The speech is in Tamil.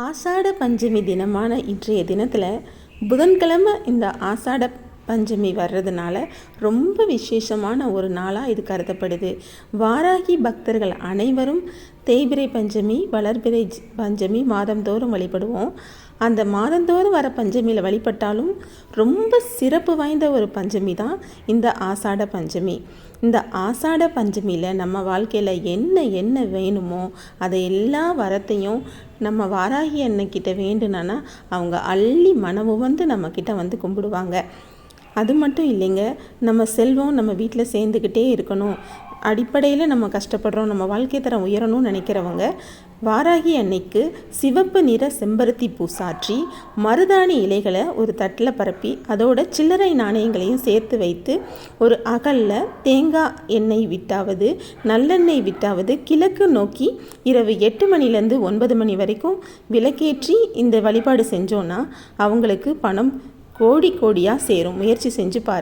ஆசாட பஞ்சமி தினமான இன்றைய தினத்தில் புதன்கிழமை இந்த ஆசாட பஞ்சமி வர்றதுனால ரொம்ப விசேஷமான ஒரு நாளாக இது கருதப்படுது. வாராகி பக்தர்கள் அனைவரும் தேய்பிரை பஞ்சமி வளர்பிரை பஞ்சமி மாதந்தோறும் வழிபடுவோம். அந்த மாதந்தோறும் வர பஞ்சமியில் வழிபட்டாலும் ரொம்ப சிறப்பு வாய்ந்த ஒரு பஞ்சமி தான் இந்த ஆசாட பஞ்சமி. இந்த ஆசாட பஞ்சமியில் நம்ம வாழ்க்கையில் என்ன என்ன வேணுமோ அதை எல்லா வரத்தையும் நம்ம வாராகி அன்னைக்கிட்ட வேண்டுனா அவங்க அள்ளி மனமு வந்து நம்மக்கிட்ட வந்து கும்பிடுவாங்க. அது மட்டும் இல்லைங்க. நம்ம செல்வம் நம்ம வீட்டில் சேர்ந்துக்கிட்டே இருக்கணும். அடிப்படையில் நம்ம கஷ்டப்படுறோம். நம்ம வாழ்க்கை தரம் உயரணும்னு நினைக்கிறவங்க வாராகி அன்னைக்கு சிவப்பு நிற செம்பருத்தி பூ சாற்றி மருதாணி இலைகளை ஒரு தட்டில் பரப்பி அதோட சில்லறை நாணயங்களையும் சேர்த்து வைத்து ஒரு அகலில் தேங்காய் எண்ணெய் விட்டாவது நல்லெண்ணெய் விட்டாவது கிழக்கு நோக்கி இரவு எட்டு மணிலேருந்து ஒன்பது மணி வரைக்கும் விளக்கேற்றி இந்த வழிபாடு செஞ்சோன்னா அவங்களுக்கு பணம் கோடி கோடியாக சேரும். முயற்சி செஞ்சு பாருங்கள்